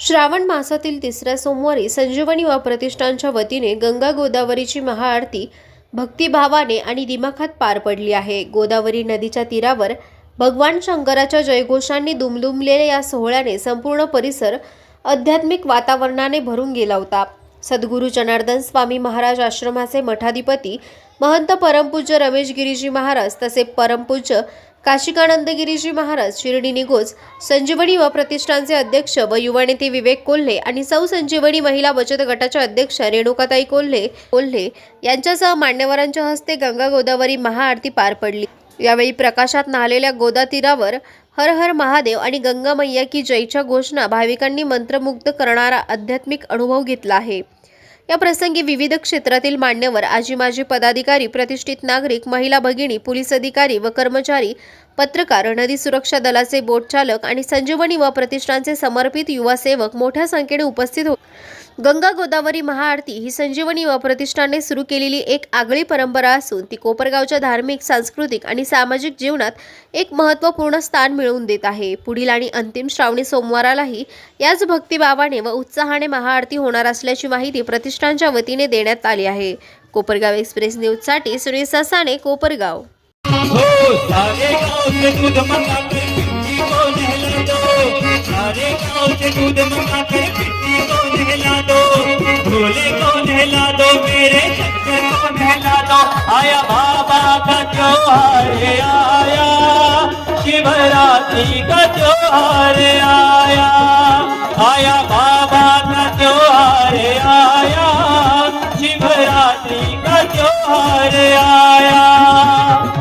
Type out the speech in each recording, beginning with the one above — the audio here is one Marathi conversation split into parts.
श्रावण मासातील तिसऱ्या सोमवारी संजीवनी व प्रतिष्ठानच्या वतीने गंगा गोदावरीची महाआरती भक्तिभावाने आणि दिमाखात पार पडली आहे. गोदावरी नदीच्या तीरावर भगवान शंकराच्या जयघोषांनी दुमदुमलेल्या या सोहळ्याने संपूर्ण परिसर आध्यात्मिक वातावरणाने भरून गेला होता. सद्गुरू जनार्दन स्वामी महाराज आश्रमाचे मठाधिपती महंत परमपूज्य रमेश गिरीजी महाराज तसे परमपूज्य काशिकानंदगिरीजी महाराज शिर्डी निघोज संजीवनी व प्रतिष्ठानचे अध्यक्ष व युवा नेते विवेक कोल्हे आणि सौ संजीवनी महिला बचत गटाच्या अध्यक्ष रेणुकाताई कोल्हे कोल्हे यांच्यासह मान्यवरांच्या हस्ते गंगा गोदावरी महाआरती पार पडली. यावेळी प्रकाशात नाहलेल्या गोदा तीरावर हर हर महादेव आणि गंगा मैया की जयच्या घोषणा भाविकांनी मंत्रमुग्ध करणारा आध्यात्मिक अनुभव घेतला आहे. या प्रसंगी विविध क्षेत्रातील मान्यवर आजी माजी पदाधिकारी प्रतिष्ठित नागरिक महिला भगिनी पोलीस अधिकारी व कर्मचारी पत्रकार नदी सुरक्षा दलाचे बोट चालक आणि संजीवनी व प्रतिष्ठानचे समर्पित युवा सेवक मोठ्या संख्येने उपस्थित होते. गंगा गोदावरी महाआरती ही संजीवनी व प्रतिष्ठानने सुरू केलेली एक आगळी परंपरा असून ती कोपरगावच्या धार्मिक सांस्कृतिक आणि सामाजिक जीवनात एक महत्त्वपूर्ण स्थान मिळवून देत आहे. पुढील आणि अंतिम श्रावणी सोमवारालाही याच भक्तिभावाने व उत्साहाने महाआरती होणार असल्याची माहिती प्रतिष्ठानच्या वतीने देण्यात आली आहे. कोपरगाव एक्सप्रेस न्यूजसाठी सुनील ससाने कोपरगाव. हो को नहला दो भोले को नहला दो मेरे शंकर को नहला दो आया बाबा का त्योहार आया शिवरात्रि का त्योहार आया आया बाबा का त्योहार आया शिवरात्रि का त्योहार आया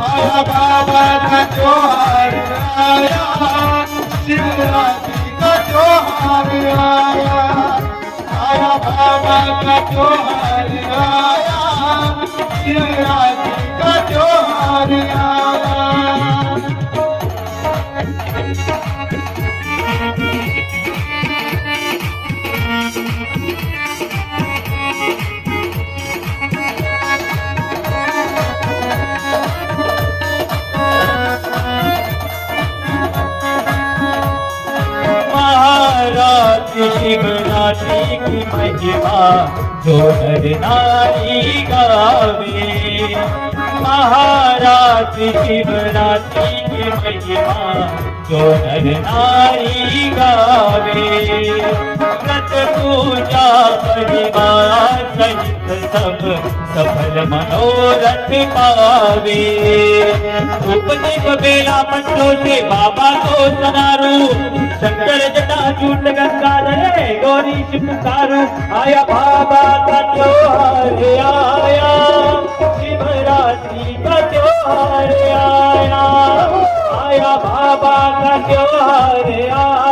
आया बाबा का त्योहार का त्योहार आया शिवरात्रि का त्योहार आया नर गावे। महाराज शिवरात्रि की महिमा जो नर नारी गावे। व्रत पूजा परिवार सहित सब सफल मनोरथ पावे उपदेव बेला म्हणतो ते बाबा तो सनारू शंकर जटा झूठ गंगा है गौरी पुकारू आया बाबा का त्योहार आया शिवरात्रि का त्योहार आया आया बाबा का त्योहार आया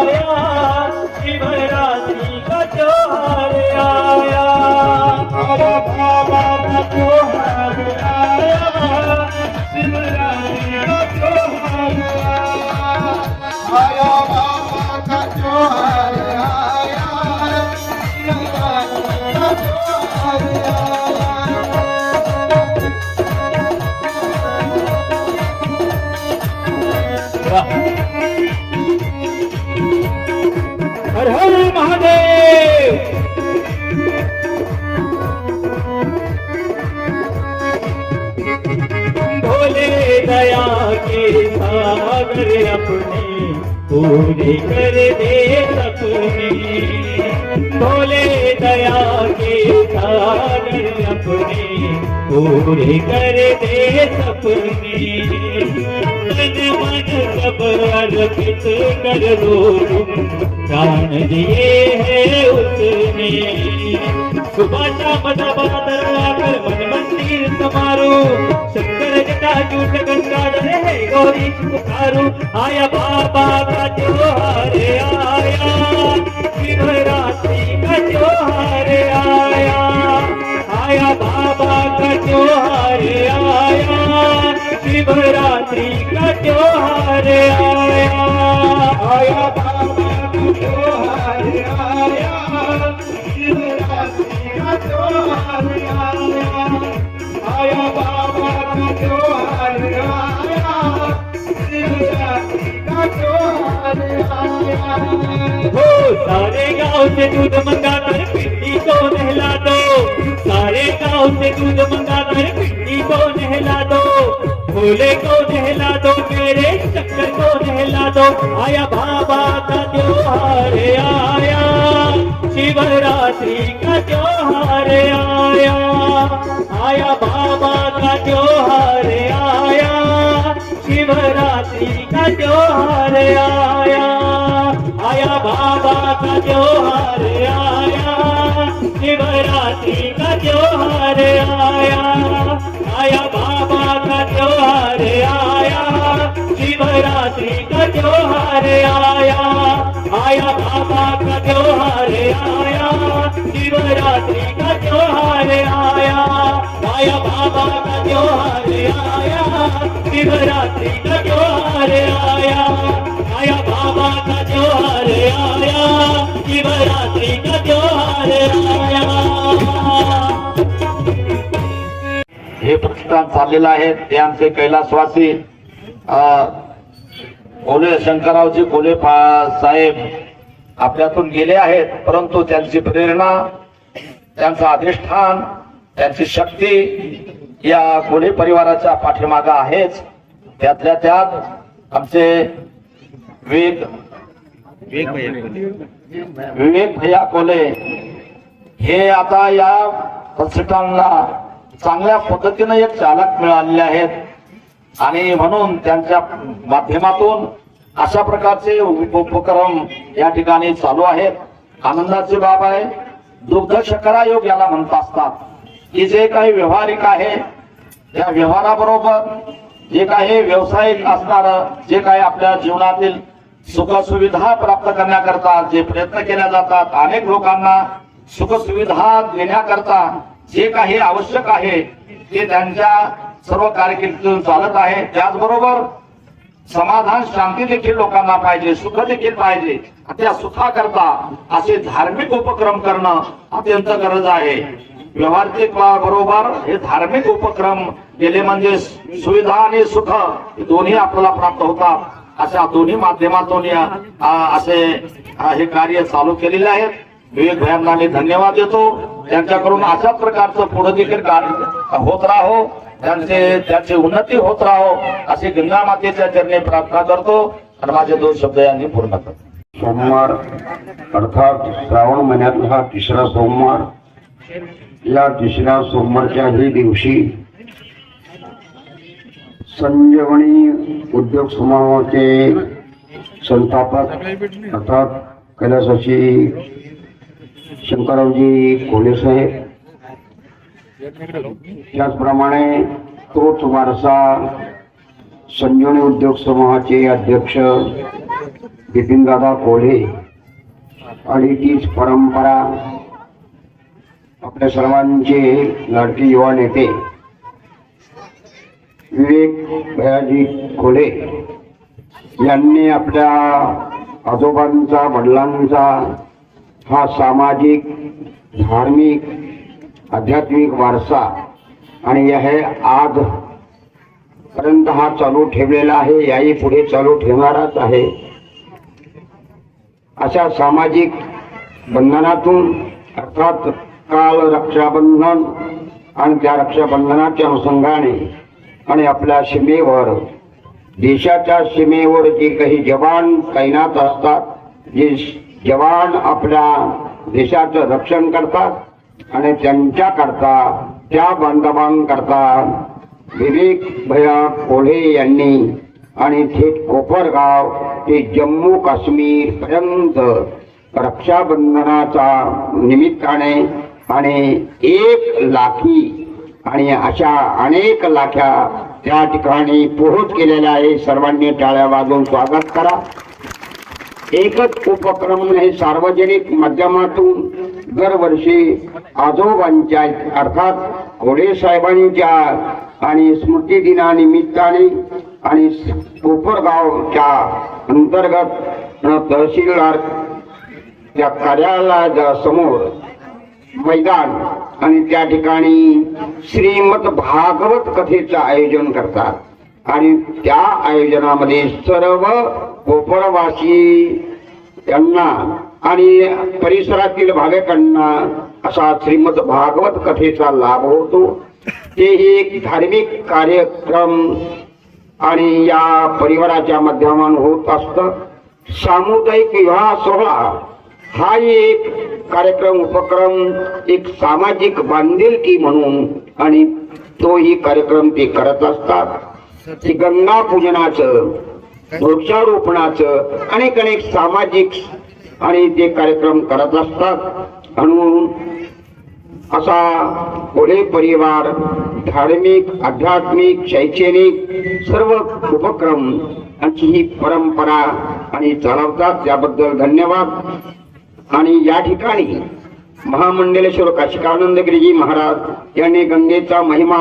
दया सागर अपने पूरी कर दे सपने बोले दया के सागर अपने पूरी कर दे सपने मन मन सब अर्पित कर दो तुम प्राण दिए है उसने सुबह शाम दबादर आकर मन गोरी पुकारो आया बाबा का त्योहार आया. शिवरात्रि का त्योहार आया. आया बाबा का त्योहार आया. शिवरात्रि का त्योहार आया. आया बाबा का आया. शिवरात्रि का आया. आया बाबा का आया. सारे गाँव से दूध मंगा कर पिंडी को नहला दो। सारे गाँव से दूध मंगा कर पिंडी को नहला दो। भोले को नहला दो, मेरे शक्कर को नहला दो। आया बाबा का त्योहार, आया। शिवरात्रि का त्योहार, आया। आया बाबा का त्योहार, आया। शिवरात्रि का त्योहार आया? आया बाबा का त्योहार आया? शिवरात्रि का त्योहार आया? आया बाबा का त्योहार आया? शिवरात्रि का त्योहार आया? आया बाबा का त्योहार आया? शिवरात्रि आया बाबा का त्योहार आया. शिवरात्रि का त्योहार आया. आया बाबा का त्योहार आया. शिवरात्रि का त्योहार आया. हे प्रतिष्ठान चाललेलं आहे ते आमचे कैलासवासी कोले शंकररावजी कोले साहेब आपल्यातून गेले आहेत परंतु त्यांची प्रेरणा त्यांचं अधिष्ठान त्यांची शक्ती या कोले परिवाराच्या पाठीमागं आहेच. त्यातल्या त्यात आमचे वेग विवेक भैया कोले हे आता या प्रतिष्ठानला चांगल्या पद्धतीने एक चालक मिळालेले आहेत. आणि म्हणून त्यांच्या माध्यमातून अशा प्रकारचे उप- उपक्रम या ठिकाणी चालू आहेत. आनंदाची बाब आहे. दुग्ध शकरा योग याला म्हणत असतात. की जे काही व्यवहारिक आहे त्या व्यवहाराबरोबर जे काही व्यावसायिक असणार जे काही आपल्या जीवनातील सुखसुविधा प्राप्त करण्याकरता जे प्रयत्न केले जातात अनेक लोकांना सुखसुविधा देण्याकरता जे काही आवश्यक आहे ते त्यांच्या सर्व कारकिर्दीतून चालत आहे. त्याचबरोबर समाधान शांती देखील लोकांना पाहिजे सुख देखील पाहिजे. त्या सुखाकरता असे धार्मिक उपक्रम करणं अत्यंत गरज आहे. व्यवहारिक बरोबर हे धार्मिक उपक्रम गेले म्हणजे सुविधा आणि सुख दोन्ही आपल्याला प्राप्त होतात. अशा दोन्ही माध्यमातून असे हे कार्य चालू केलेले आहेत. विवेक भयांना मी धन्यवाद देतो. त्यांच्याकडून अशाच प्रकारचं पुढे देखील कार्य होत राहो. त्यांचे त्यांची उन्नती होत राहो. अशी गंगा मातेच्या चरणी प्रार्थना करतो. आणि माझे दोन शब्द यांनी पूर्ण करतो. सोमवार अर्थात श्रावण महिन्यातला हा तिसरा सोमवार. या तिसऱ्या सोमवारच्या ही दिवशी संजीवनी उद्योग समूहाचे संस्थापक अर्थात कैलासाची शंकररावजी कोले साहेब. त्याचप्रमाणे तोच वारसा संजीवनी उद्योग समूहाचे अध्यक्ष बिपिनदादा कोल्हे आणि तीच परंपरा आपल्या सर्वांचे लाडके युवा नेते विवेक भयाजी खोले यांनी आपल्या आजोबांचा वडिलांचा हा सामाजिक धार्मिक आध्यात्मिक वारसा आणि हे आज पर्यंत हा चालू ठेवलेला आहे याही पुढे चालू ठेवणाराच आहे. अशा सामाजिक बंधनातून अर्थात काल रक्षाबंधन आणि त्या रक्षाबंधनाच्या अनुषंगाने आणि आपल्या सीमेवर देशाच्या सीमेवर जे काही जवान तैनात असतात जे जवान आपल्या देशाचं रक्षण करतात आणि त्यांच्याकरता त्या बांधवांकरता विवेक भया कोल्हे यांनी आणि थेट कोपरगाव ते जम्मू काश्मीर पर्यंत रक्षाबंधनाचा निमित्ताने आणि एक लाखी आणि अशा अनेक लाख्या त्या ठिकाणी पोहोच केलेल्या आहे. सर्वांनी टाळ्या वाजवून स्वागत करा. एकच उपक्रम हे सार्वजनिक माध्यमातून दरवर्षी आजोबांच्या अर्थात घोडे साहेबांच्या आणि स्मृती दिनानिमित्ताने आणि कोपरगावच्या अंतर्गत तहसीलदार त्या कार्यालयाच्या समोर मैदान. आणि त्या ठिकाणी श्रीमद भागवत कथेचं आयोजन करतात. आणि त्या आयोजनामध्ये सर्व कोपरवासी यांना आणि परिसरातील भाविकांना असा श्रीमद भागवत कथेचा लाभ होतो. ते एक धार्मिक कार्यक्रम आणि या परिवाराच्या माध्यमातून होत असतं. सामुदायिक विवाह सोहळा हा एक कार्यक्रम उपक्रम एक सामाजिक बांधिलकी म्हणून आणि तोही कार्यक्रम ते करत असतात. ते गंगा पूजनाचं वृक्षारोपणाचं अनेक अनेक सामाजिक आणि ते कार्यक्रम करत असतात. म्हणून असा कोळे परिवार धार्मिक आध्यात्मिक शैक्षणिक सर्व उपक्रम यांची ही परंपरा आणि चालवतात. त्याबद्दल धन्यवाद. आणि या ठिकाणी महामंडलेश्वर काशिकानंद गिरीजी महाराज यांनी गंगेचा महिमा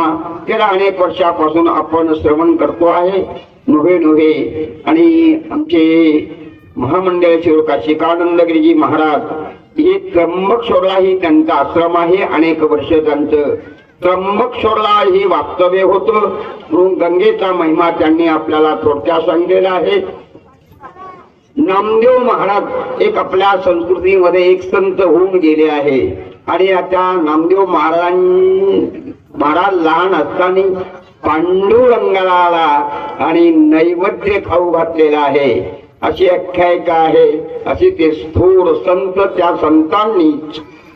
गेल्या अनेक वर्षापासून आपण श्रवण करतो आहे. नव्हे नव्हे आणि आमचे महामंडळेश्वर काशिकानंद गिरीजी महाराज हे त्र्यंबकश्वरलाही त्यांचा आश्रम आहे. अनेक वर्ष त्यांचं त्र्यंबकश्वरला हे वास्तव्य होतं. म्हणून गंगेचा महिमा त्यांनी आपल्याला थोडक्यात सांगितलेला आहे. नामदेव महाराज एक आपल्या संस्कृतीमध्ये एक संत होऊन गेले आहे. आणि आता नामदेव महाराज महाराज लहान असताना पांडुरंगाला आला आणि नैवेद्य खाऊ घातलेला आहे. अशी आख्यायिका आहे. अशी ते स्थूर संत त्या संतांनी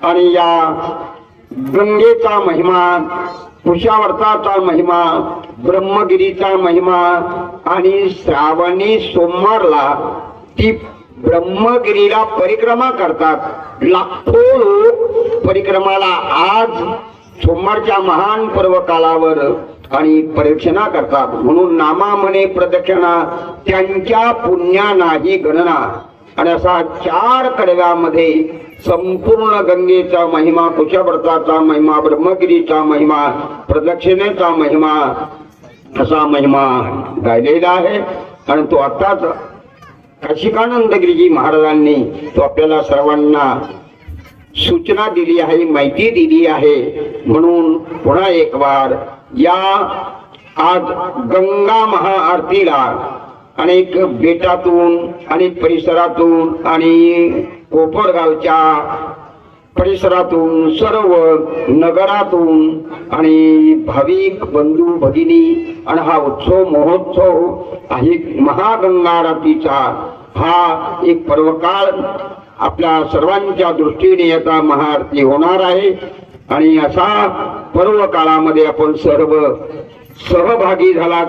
आणि या गंगेचा महिमा कुशावर्ताचा महिमा ब्रह्मगिरीचा महिमा आणि श्रावणी सोमवारला ती ब्रह्मगिरीला परिक्रमा करतात. लाखो लोक परिक्रमाला आज सोमवारच्या महान पर्व कालावर आणि प्रदक्षिणा करतात. म्हणून नामा म्हणे प्रदक्षिणा त्यांच्या पुण्या नाही गणना. आणि असा चार कडव्यामध्ये संपूर्ण गंगेचा महिमा कुशाव्रताचा महिमा ब्रह्मगिरीचा महिमा प्रदक्षिणेचा महिमा असा महिमा गायलेला आहे. आणि तो आताच काशिकानंद गिरीजी महाराजांनी तो आपल्याला सर्वांना सूचना दिली आहे माहिती दिली आहे. म्हणून पुन्हा एक वार या आज गंगा महाआरतीला अनेक बेटातून अनेक परिसरातून आणि कोपरगावच्या परिसरातून सर्व नगरातून आणि भाविक बंधू भगिनी आणि हा उत्सव महोत्सव आहे. महागंगारतीचा हा एक पर्वकाळ आपल्या सर्वांच्या दृष्टीने याचा महाआरती होणार आहे. आणि असा पर्व काळामध्ये आपण सर्व सहभागी झाला.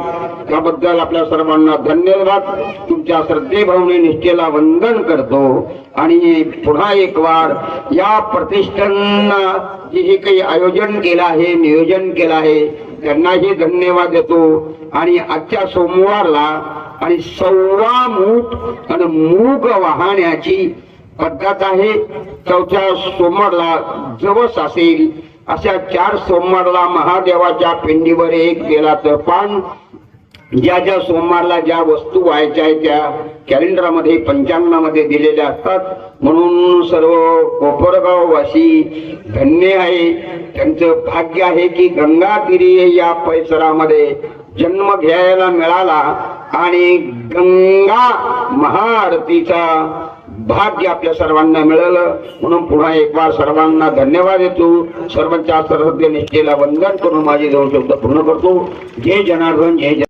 त्याबद्दल आपल्या सर्वांना धन्यवाद. तुमच्या श्रद्धेभावने निष्ठेला वंदन करतो. आणि पुन्हा एक वार या प्रतिष्ठानना जे हे काही आयोजन केलं आहे नियोजन केलं आहे त्यांनाही धन्यवाद देतो. आणि आजच्या सोमवारला आणि सव्वा मूठ आणि मूग वाहण्याची पद्धत आहे. चौथ्या सोमवारला जवस असेल अशा चार सोमवारला महादेवाच्या पिंडीवर एक तेलाचं पान ज्या ज्या सोमवारला ज्या वस्तू व्हायच्या आहेत त्या कॅलेंडरमध्ये पंचांगामध्ये दिलेल्या असतात. म्हणून सर्व कोपरगाव वासी धन्य आहे. त्यांचं भाग्य आहे की गंगा या परिसरामध्ये जन्म घ्यायला मिळाला आणि गंगा महाआरतीचा भाग्य आपल्या सर्वांना मिळालं. म्हणून पुन्हा एक बार सर्वांना धन्यवाद देतो. सर्वांच्या सरहद्द निष्ठेला वंदन करून माझे दोन शब्द पूर्ण करतो. जय जनार्दन जय जन